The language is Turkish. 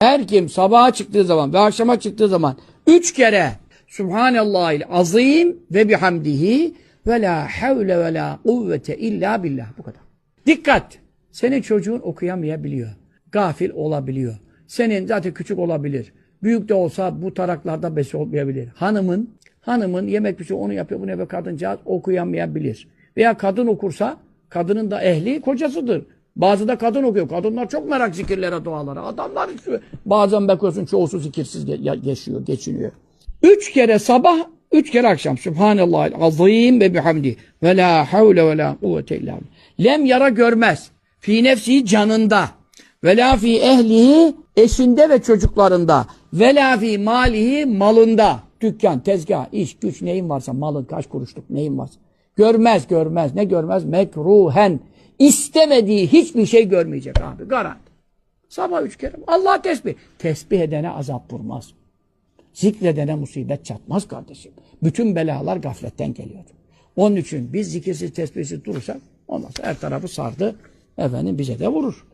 Her kim sabaha çıktığı zaman ve akşama çıktığı zaman üç kere Subhanallahil azim ve bihamdihi ve la havle ve la kuvvete illa billah. Bu kadar. Dikkat! Senin çocuğun okuyamayabiliyor. Gafil olabiliyor. Senin zaten küçük olabilir. Büyük de olsa bu taraklarda besi olmayabilir. Hanımın, hanımın yemek pişiyor, onu yapıyor, bunu yapıyor. Kadıncağız okuyamayabilir. Veya kadın okursa, kadının da ehli kocasıdır. Bazı da kadın okuyor. Kadınlar çok merak zikirlere, dualara. Adamlar bazen bakıyorsun çoğusu zikirsiz geçiyor, geçiniyor. Üç kere sabah, üç kere akşam. Subhanallahil azim ve bihamdi. Ve la havle ve la kuvvete illa. Lem yara görmez. Fi nefsi canında. Ve la fi ehlihi eşinde ve çocuklarında. Ve la fi malihi malında. Dükkan, tezgah, iş, güç neyin varsa malın kaç kuruşluk neyin varsa. Görmez görmez. Ne görmez? Mekruhen. İstemediği hiçbir şey görmeyecek abi. Garanti. Sabah üç kere. Allah tesbih. Tesbih edene azap vurmaz. Zikredene musibet çatmaz kardeşim. Bütün belalar gafletten geliyor. Onun için biz zikirsiz tesbihsiz durursak sonra her tarafı sardı. Efendim bize de vurur.